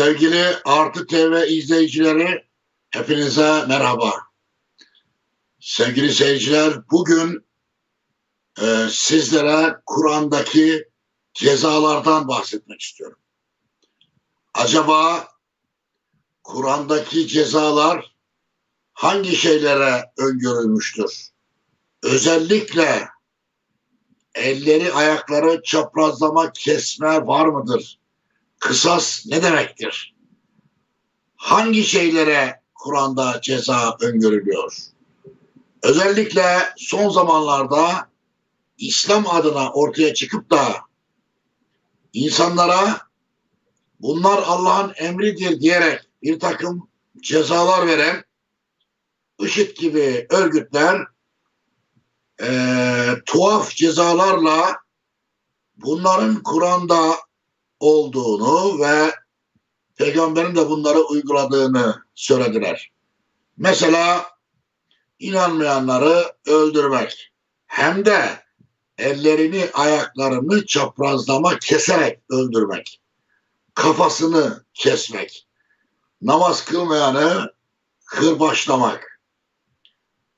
Sevgili Artı TV izleyicileri, hepinize merhaba. Sevgili seyirciler, bugün e, sizlere Kur'an'daki cezalardan bahsetmek istiyorum. Acaba Kur'an'daki cezalar hangi şeylere öngörülmüştür? Özellikle elleri ayakları çaprazlama kesme var mıdır? Kısas ne demektir? Hangi şeylere Kur'an'da ceza öngörülüyor? Özellikle son zamanlarda İslam adına ortaya çıkıp da insanlara bunlar Allah'ın emridir diyerek bir takım cezalar veren IŞİD gibi örgütler eee, tuhaf cezalarla bunların Kur'an'da olduğunu ve peygamberin de bunları uyguladığını söylediler. Mesela inanmayanları öldürmek hem de ellerini ayaklarını çaprazlama keserek öldürmek. Kafasını kesmek. Namaz kılmayanı kırbaçlamak.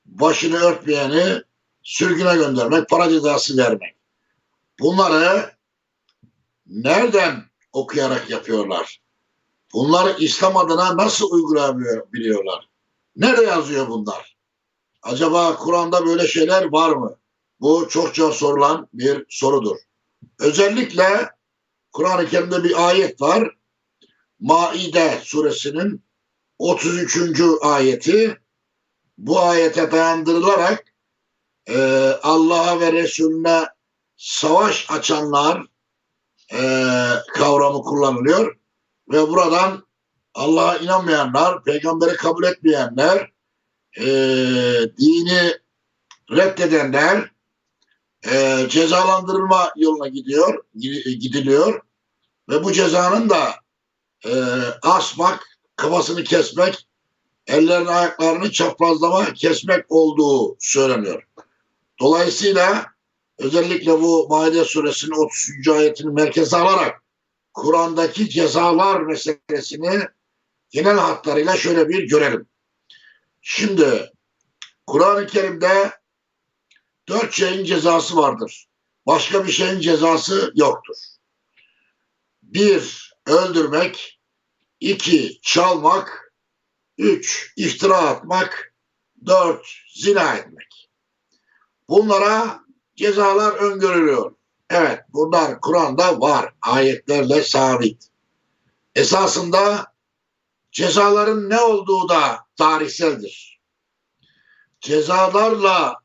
Başını örtmeyeni sürgüne göndermek, para cezası vermek. Bunları nereden okuyarak yapıyorlar? Bunları İslam adına nasıl uygulayabiliyorlar? Nerede yazıyor bunlar? Acaba Kur'an'da böyle şeyler var mı? Bu çokça sorulan bir sorudur. Özellikle Kur'an-ı Kerim'de bir ayet var. Maide suresinin 33. ayeti. Bu ayete dayandırılarak e, Allah'a ve Resulüne savaş açanlar e, kavramı kullanılıyor ve buradan Allah'a inanmayanlar, peygamberi kabul etmeyenler, e, dini reddedenler e, cezalandırılma yoluna gidiyor, gidiliyor ve bu cezanın da e, asmak, kafasını kesmek, ellerini ayaklarını çaprazlama kesmek olduğu söyleniyor. Dolayısıyla özellikle bu Maide suresinin 30. ayetini merkeze alarak Kur'an'daki cezalar meselesini genel hatlarıyla şöyle bir görelim. Şimdi Kur'an-ı Kerim'de dört şeyin cezası vardır. Başka bir şeyin cezası yoktur. Bir, öldürmek. iki çalmak. Üç, iftira atmak. Dört, zina etmek. Bunlara cezalar öngörülüyor. Evet bunlar Kur'an'da var. Ayetlerle sabit. Esasında cezaların ne olduğu da tarihseldir. Cezalarla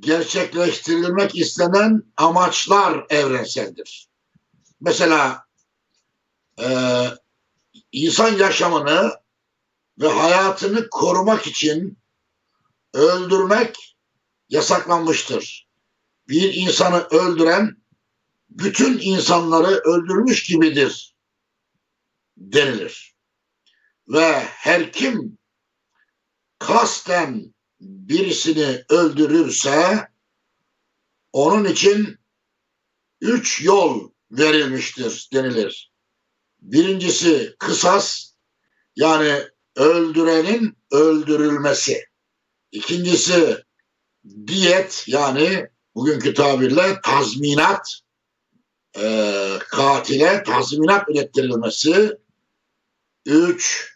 gerçekleştirilmek istenen amaçlar evrenseldir. Mesela e, insan yaşamını ve hayatını korumak için öldürmek yasaklanmıştır. Bir insanı öldüren bütün insanları öldürmüş gibidir denilir. Ve her kim kasten birisini öldürürse onun için üç yol verilmiştir denilir. Birincisi kısas yani öldürenin öldürülmesi. İkincisi diyet yani bugünkü tabirle tazminat e, katile tazminat ürettirilmesi. Üç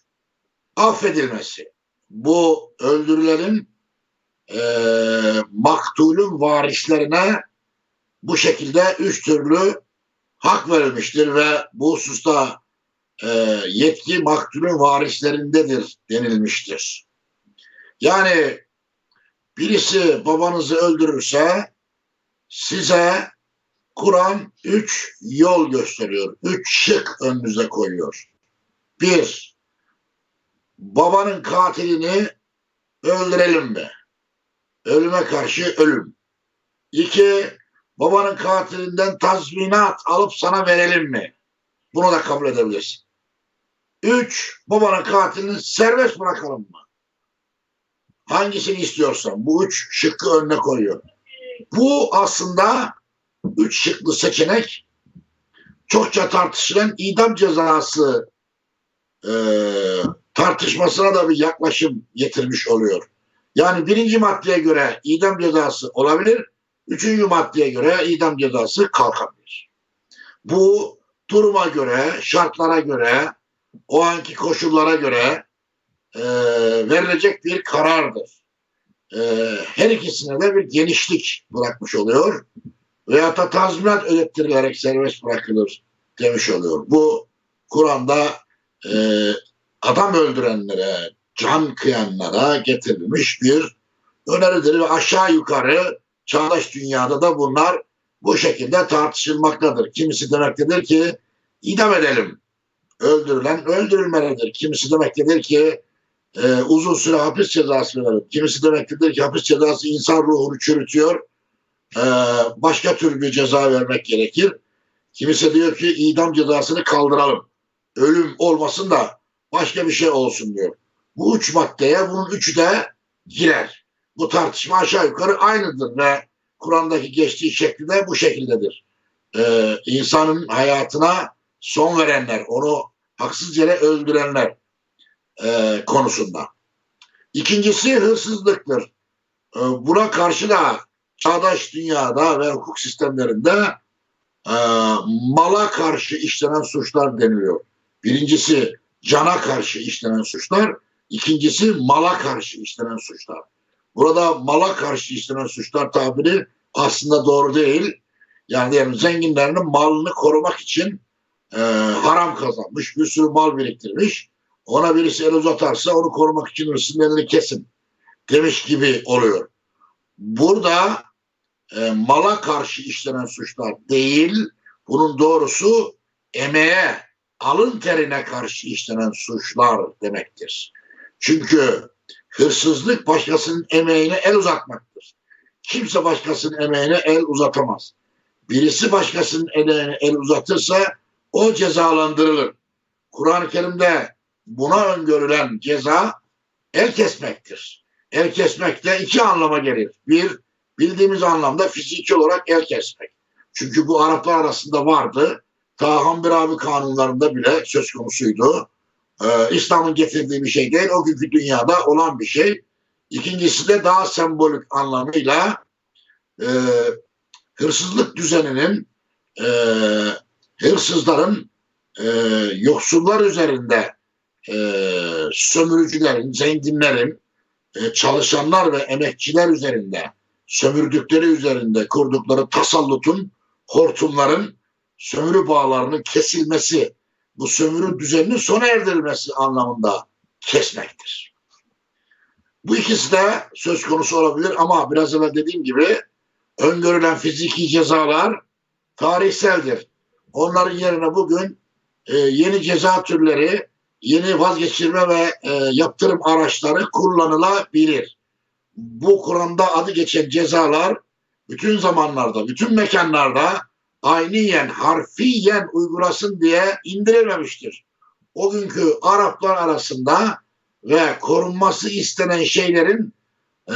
affedilmesi bu öldürülenin e, maktulün varislerine bu şekilde üç türlü hak verilmiştir ve bu hususta e, yetki maktulün varislerindedir denilmiştir. Yani birisi babanızı öldürürse size Kur'an üç yol gösteriyor. Üç şık önünüze koyuyor. Bir, babanın katilini öldürelim mi? Ölüme karşı ölüm. İki, babanın katilinden tazminat alıp sana verelim mi? Bunu da kabul edebilirsin. Üç, babanın katilini serbest bırakalım mı? Hangisini istiyorsan bu üç şıkkı önüne koyuyor. Bu aslında üç şıklı seçenek çokça tartışılan idam cezası e, tartışmasına da bir yaklaşım getirmiş oluyor. Yani birinci maddeye göre idam cezası olabilir, üçüncü maddeye göre idam cezası kalkabilir. Bu duruma göre, şartlara göre, o anki koşullara göre e, verilecek bir karardır. E, her ikisine de bir genişlik bırakmış oluyor. Veyahut da tazminat ödettirilerek serbest bırakılır demiş oluyor. Bu Kur'an'da e, adam öldürenlere, can kıyanlara getirilmiş bir öneridir ve aşağı yukarı çağdaş dünyada da bunlar bu şekilde tartışılmaktadır. Kimisi demektedir ki idam edelim. Öldürülen öldürülmelidir. Kimisi demektedir ki e, uzun süre hapis cezası verelim. Kimisi demektedir ki hapis cezası insan ruhunu çürütüyor. E, başka tür bir ceza vermek gerekir. Kimisi diyor ki idam cezasını kaldıralım. Ölüm olmasın da başka bir şey olsun diyor. Bu üç maddeye bunun üçü de girer. Bu tartışma aşağı yukarı aynıdır ve Kur'an'daki geçtiği şekli de bu şekildedir. Ee, insanın hayatına son verenler, onu haksız yere öldürenler e, konusunda. İkincisi hırsızlıktır. Ee, buna karşı da çağdaş dünyada ve hukuk sistemlerinde e, mala karşı işlenen suçlar deniliyor. Birincisi cana karşı işlenen suçlar, ikincisi mala karşı işlenen suçlar. Burada mala karşı işlenen suçlar tabiri aslında doğru değil. Yani diyelim zenginlerin malını korumak için e, haram kazanmış, bir sürü mal biriktirmiş. Ona birisi el uzatarsa onu korumak için hırsızın elini kesin demiş gibi oluyor. Burada e, mala karşı işlenen suçlar değil, bunun doğrusu emeğe, alın terine karşı işlenen suçlar demektir. Çünkü hırsızlık başkasının emeğine el uzatmaktır. Kimse başkasının emeğine el uzatamaz. Birisi başkasının emeğine el uzatırsa o cezalandırılır. Kur'an-ı Kerim'de buna öngörülen ceza el kesmektir. El kesmek de iki anlama gelir. Bir, bildiğimiz anlamda fiziki olarak el kesmek. Çünkü bu Araplar arasında vardı. Ta Hammurabi kanunlarında bile söz konusuydu. Ee, İslam'ın getirdiği bir şey değil. O günkü dünyada olan bir şey. İkincisi de daha sembolik anlamıyla e, hırsızlık düzeninin e, hırsızların e, yoksullar üzerinde e, sömürücülerin, zenginlerin, e, çalışanlar ve emekçiler üzerinde sömürdükleri üzerinde kurdukları tasallutun, hortumların sömürü bağlarının kesilmesi, bu sömürü düzeninin sona erdirilmesi anlamında kesmektir. Bu ikisi de söz konusu olabilir ama biraz evvel dediğim gibi öngörülen fiziki cezalar tarihseldir. Onların yerine bugün e, yeni ceza türleri, yeni vazgeçirme ve e, yaptırım araçları kullanılabilir. Bu Kur'an'da adı geçen cezalar bütün zamanlarda, bütün mekanlarda ayniyen, harfiyen uygulasın diye indirilmemiştir. O günkü Araplar arasında ve korunması istenen şeylerin e,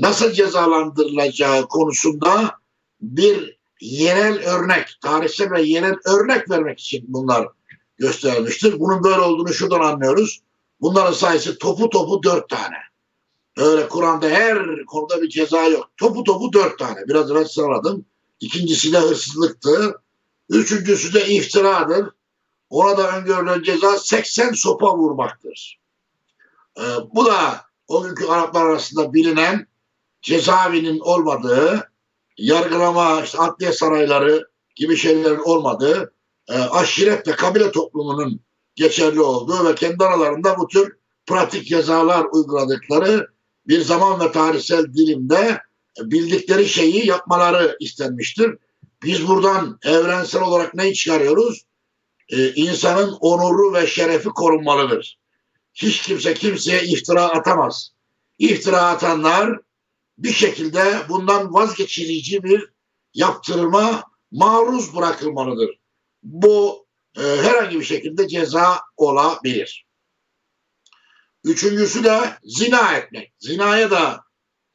nasıl cezalandırılacağı konusunda bir yerel örnek, tarihsel ve yerel örnek vermek için bunlar gösterilmiştir. Bunun böyle olduğunu şuradan anlıyoruz. Bunların sayısı topu topu dört tane. Öyle Kur'an'da her konuda bir ceza yok. Topu topu dört tane. Biraz evvel sıraladım. İkincisi de hırsızlıktır. Üçüncüsü de iftiradır. Ona da öngörülen ceza 80 sopa vurmaktır. Ee, bu da o günkü Araplar arasında bilinen cezaevinin olmadığı, yargılama, işte adliye sarayları gibi şeylerin olmadığı, e, aşiret ve kabile toplumunun geçerli olduğu ve kendi aralarında bu tür pratik cezalar uyguladıkları bir zaman ve tarihsel dilimde bildikleri şeyi yapmaları istenmiştir. Biz buradan evrensel olarak neyi çıkarıyoruz? Ee, insanın onuru ve şerefi korunmalıdır. Hiç kimse kimseye iftira atamaz. İftira atanlar bir şekilde bundan vazgeçirici bir yaptırıma maruz bırakılmalıdır. Bu e, herhangi bir şekilde ceza olabilir. Üçüncüsü de zina etmek. Zinaya da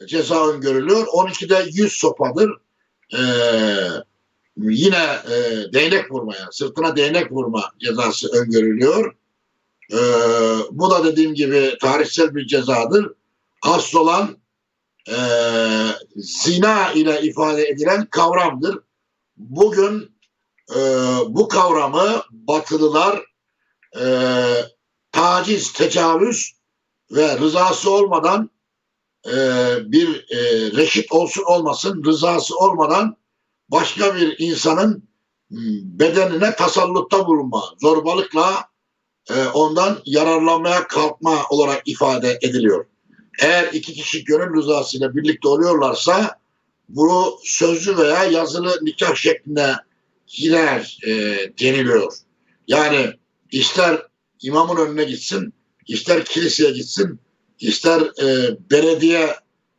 ceza öngörülüyor. 12'de 100 sopadır. Ee, yine e, değnek vurmaya, sırtına değnek vurma cezası öngörülüyor. Ee, bu da dediğim gibi tarihsel bir cezadır. Asıl olan e, zina ile ifade edilen kavramdır. Bugün e, bu kavramı batılılar e, taciz, tecavüz ve rızası olmadan e, bir e, reşit olsun olmasın rızası olmadan başka bir insanın m, bedenine tasallutta bulunma, zorbalıkla e, ondan yararlanmaya kalkma olarak ifade ediliyor. Eğer iki kişi gönül rızasıyla birlikte oluyorlarsa bu sözlü veya yazılı nikah şeklinde girer e, deniliyor. Yani ister imamın önüne gitsin, ister kiliseye gitsin, ister e, belediye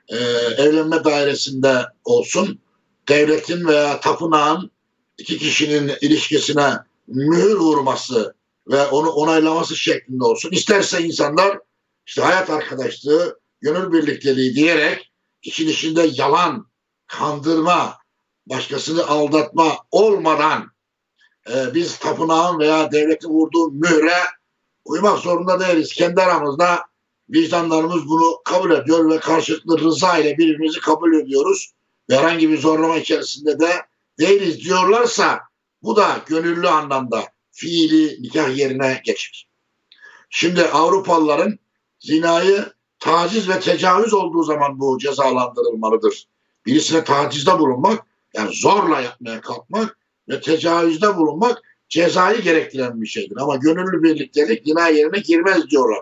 e, evlenme dairesinde olsun, devletin veya tapınağın iki kişinin ilişkisine mühür vurması ve onu onaylaması şeklinde olsun. İsterse insanlar işte hayat arkadaşlığı, gönül birlikteliği diyerek işin içinde yalan, kandırma, başkasını aldatma olmadan e, biz tapınağın veya devletin vurduğu mühre uymak zorunda değiliz. Kendi aramızda vicdanlarımız bunu kabul ediyor ve karşılıklı rıza ile birbirimizi kabul ediyoruz. Ve herhangi bir zorlama içerisinde de değiliz diyorlarsa bu da gönüllü anlamda fiili nikah yerine geçer. Şimdi Avrupalıların zinayı taciz ve tecavüz olduğu zaman bu cezalandırılmalıdır. Birisine tacizde bulunmak yani zorla yapmaya kalkmak ve tecavüzde bulunmak cezayı gerektiren bir şeydir. Ama gönüllü birliktelik zina yerine girmez diyorlar.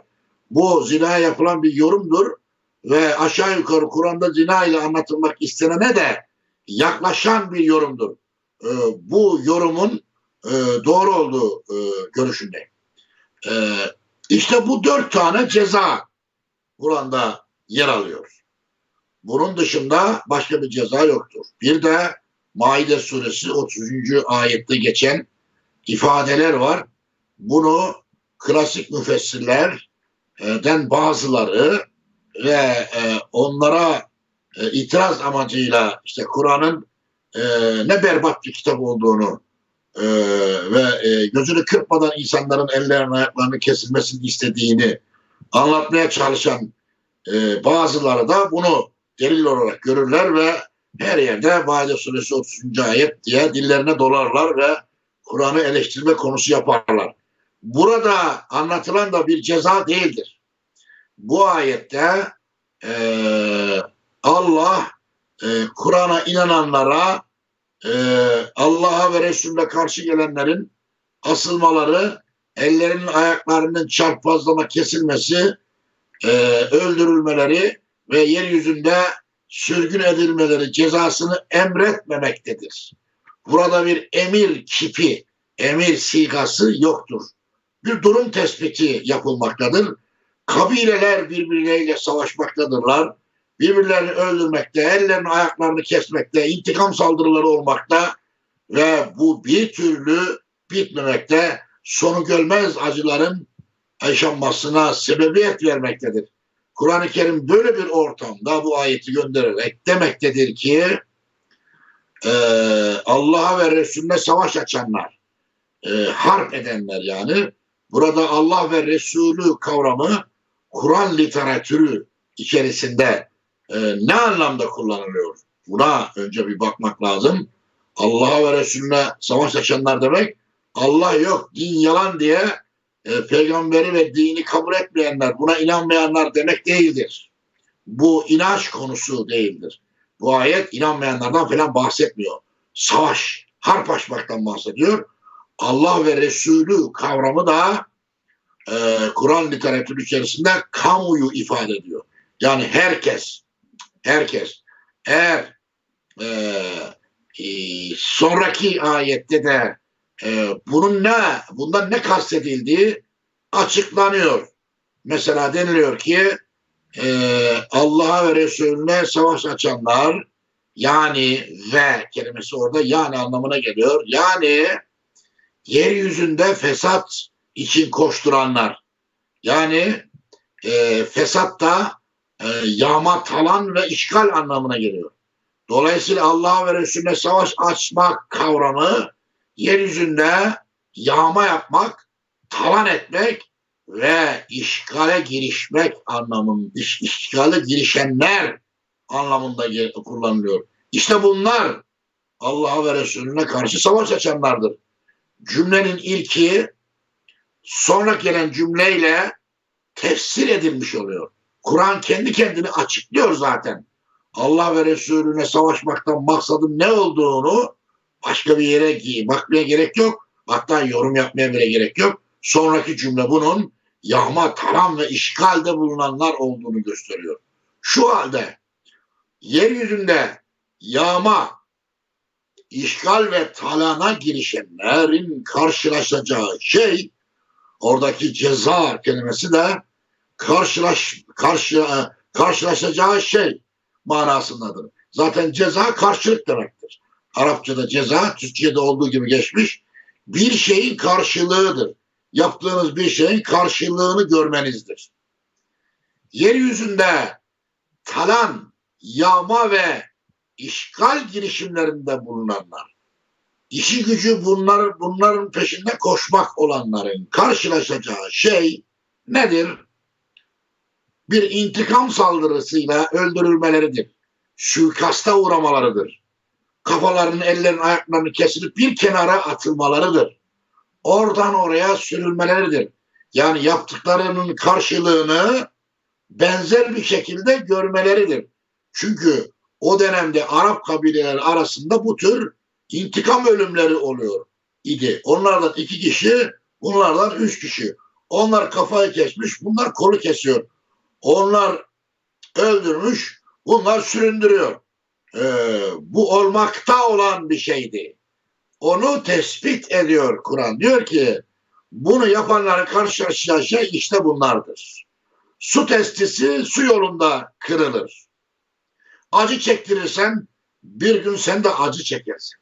Bu zina yapılan bir yorumdur ve aşağı yukarı Kur'an'da zina ile anlatılmak istenene de yaklaşan bir yorumdur. Ee, bu yorumun e, doğru olduğu e, görüşündeyim. E, işte bu dört tane ceza Kur'an'da yer alıyor. Bunun dışında başka bir ceza yoktur. Bir de Maide suresi 30. ayette geçen ifadeler var. Bunu klasik müfessirlerden bazıları ve e, onlara e, itiraz amacıyla işte Kur'an'ın e, ne berbat bir kitap olduğunu e, ve e, gözünü kırpmadan insanların ellerinin ayaklarını kesilmesini istediğini anlatmaya çalışan e, bazıları da bunu delil olarak görürler ve her yerde Maide suresi 30. ayet diye dillerine dolarlar ve Kur'an'ı eleştirme konusu yaparlar. Burada anlatılan da bir ceza değildir. Bu ayette e, Allah e, Kur'an'a inananlara e, Allah'a ve Resulüne karşı gelenlerin asılmaları, ellerinin ayaklarının çarpazlama kesilmesi, e, öldürülmeleri ve yeryüzünde sürgün edilmeleri cezasını emretmemektedir. Burada bir emir kipi, emir sigası yoktur. Bir durum tespiti yapılmaktadır. Kabileler birbirleriyle savaşmaktadırlar. Birbirlerini öldürmekte, ellerini ayaklarını kesmekte, intikam saldırıları olmakta ve bu bir türlü bitmemekte, sonu görmez acıların yaşanmasına sebebiyet vermektedir. Kur'an-ı Kerim böyle bir ortamda bu ayeti göndererek demektedir ki e, Allah'a ve Resulüne savaş açanlar, e, harp edenler yani burada Allah ve Resulü kavramı Kur'an literatürü içerisinde e, ne anlamda kullanılıyor? Buna önce bir bakmak lazım. Allah'a ve Resulüne savaş açanlar demek Allah yok, din yalan diye e, peygamberi ve dini kabul etmeyenler, buna inanmayanlar demek değildir. Bu inanç konusu değildir. Bu ayet inanmayanlardan falan bahsetmiyor. Savaş, harp açmaktan bahsediyor. Allah ve Resulü kavramı da e, Kur'an literatürü içerisinde kamuyu ifade ediyor. Yani herkes, herkes eğer e, e, sonraki ayette de e, bunun ne, bundan ne kastedildiği açıklanıyor. Mesela deniliyor ki e, Allah'a ve Resulüne savaş açanlar yani ve kelimesi orada yani anlamına geliyor. Yani yeryüzünde fesat için koşturanlar. Yani e, fesat da e, yağma, talan ve işgal anlamına geliyor. Dolayısıyla Allah ve Resulüne savaş açmak kavramı yeryüzünde yağma yapmak, talan etmek ve işgale girişmek anlamında, iş, işgale girişenler anlamında kullanılıyor. İşte bunlar Allah'a ve Resulüne karşı savaş açanlardır. Cümlenin ilki sonra gelen cümleyle tefsir edilmiş oluyor. Kur'an kendi kendini açıklıyor zaten. Allah ve Resulüne savaşmaktan maksadın ne olduğunu başka bir yere bakmaya gerek yok. Hatta yorum yapmaya bile gerek yok. Sonraki cümle bunun yağma, talan ve işgalde bulunanlar olduğunu gösteriyor. Şu halde yeryüzünde yağma, işgal ve talana girişenlerin karşılaşacağı şey oradaki ceza kelimesi de karşılaş karşı e, karşılaşacağı şey manasındadır. Zaten ceza karşılık demektir. Arapçada ceza Türkçe'de olduğu gibi geçmiş bir şeyin karşılığıdır. Yaptığınız bir şeyin karşılığını görmenizdir. Yeryüzünde talan, yağma ve işgal girişimlerinde bulunanlar, işi gücü bunlar, bunların peşinde koşmak olanların karşılaşacağı şey nedir? Bir intikam saldırısıyla öldürülmeleridir. Suikasta uğramalarıdır. Kafalarının, ellerin, ayaklarını kesilip bir kenara atılmalarıdır. Oradan oraya sürülmeleridir. Yani yaptıklarının karşılığını benzer bir şekilde görmeleridir. Çünkü o dönemde Arap kabileleri arasında bu tür intikam ölümleri oluyor idi. Onlardan iki kişi, bunlardan üç kişi. Onlar kafayı kesmiş, bunlar kolu kesiyor. Onlar öldürmüş, bunlar süründürüyor. Ee, bu olmakta olan bir şeydi. Onu tespit ediyor Kur'an. Diyor ki bunu yapanların karşılaşacağı şey işte bunlardır. Su testisi su yolunda kırılır. Acı çektirirsen bir gün sen de acı çekersin.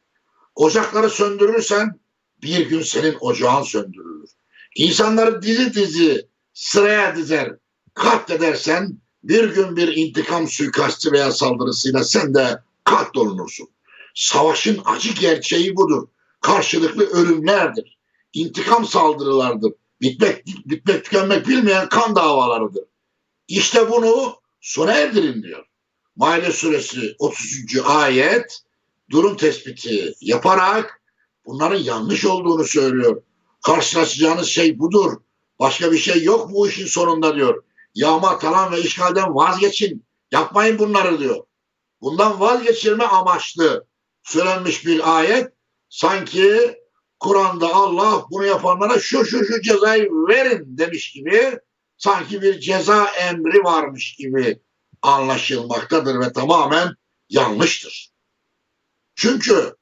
Ocakları söndürürsen bir gün senin ocağın söndürülür. İnsanları dizi dizi sıraya dizer, katledersen bir gün bir intikam suikastı veya saldırısıyla sen de katlolunursun. Savaşın acı gerçeği budur. Karşılıklı ölümlerdir. İntikam saldırılardır. Bitmek, bitmek tükenmek bilmeyen kan davalarıdır. İşte bunu sona erdirin diyor. Maide suresi 33. ayet durum tespiti yaparak bunların yanlış olduğunu söylüyor. Karşılaşacağınız şey budur. Başka bir şey yok bu işin sonunda diyor. Yağma, talan ve işgalden vazgeçin. Yapmayın bunları diyor. Bundan vazgeçirme amaçlı söylenmiş bir ayet. Sanki Kur'an'da Allah bunu yapanlara şu şu şu cezayı verin demiş gibi sanki bir ceza emri varmış gibi anlaşılmaktadır ve tamamen yanlıştır. Çünkü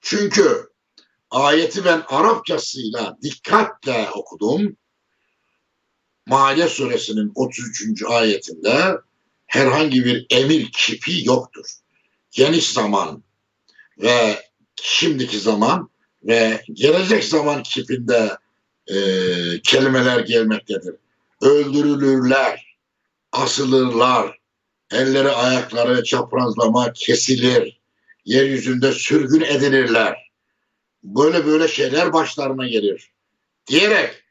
çünkü ayeti ben Arapçasıyla dikkatle okudum. Maide suresinin 33. ayetinde herhangi bir emir kipi yoktur. Geniş zaman ve şimdiki zaman ve gelecek zaman kipinde e, kelimeler gelmektedir. Öldürülürler, asılırlar, elleri ayakları çaprazlama kesilir, yeryüzünde sürgün edilirler. Böyle böyle şeyler başlarına gelir. Diyerek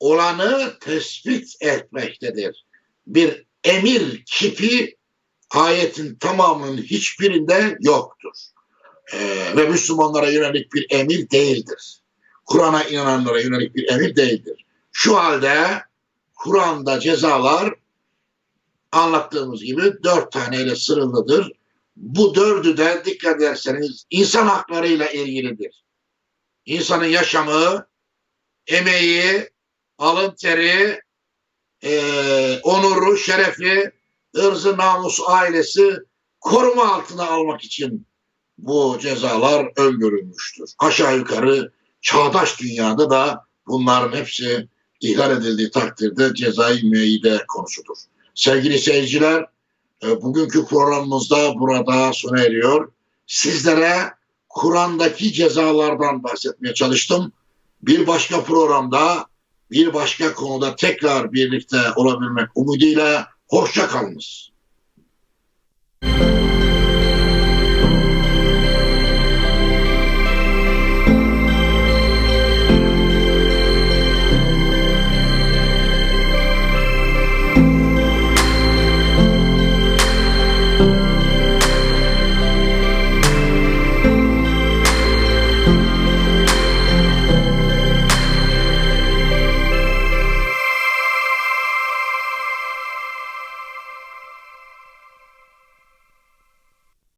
olanı tespit etmektedir. Bir emir kipi ayetin tamamının hiçbirinde yoktur. Ee, ve Müslümanlara yönelik bir emir değildir. Kur'an'a inananlara yönelik bir emir değildir. Şu halde Kur'an'da cezalar anlattığımız gibi dört taneyle sırılıdır. Bu dördü de dikkat ederseniz insan haklarıyla ilgilidir. İnsanın yaşamı, emeği, alın teri, e, onuru, şerefi, ırzı, namus, ailesi koruma altına almak için bu cezalar öngörülmüştür. Aşağı yukarı çağdaş dünyada da bunların hepsi ihlal edildiği takdirde cezai müeyyide konusudur. Sevgili seyirciler, e, bugünkü programımızda burada sona eriyor. Sizlere Kur'an'daki cezalardan bahsetmeye çalıştım. Bir başka programda, bir başka konuda tekrar birlikte olabilmek umuduyla hoşça kalınız.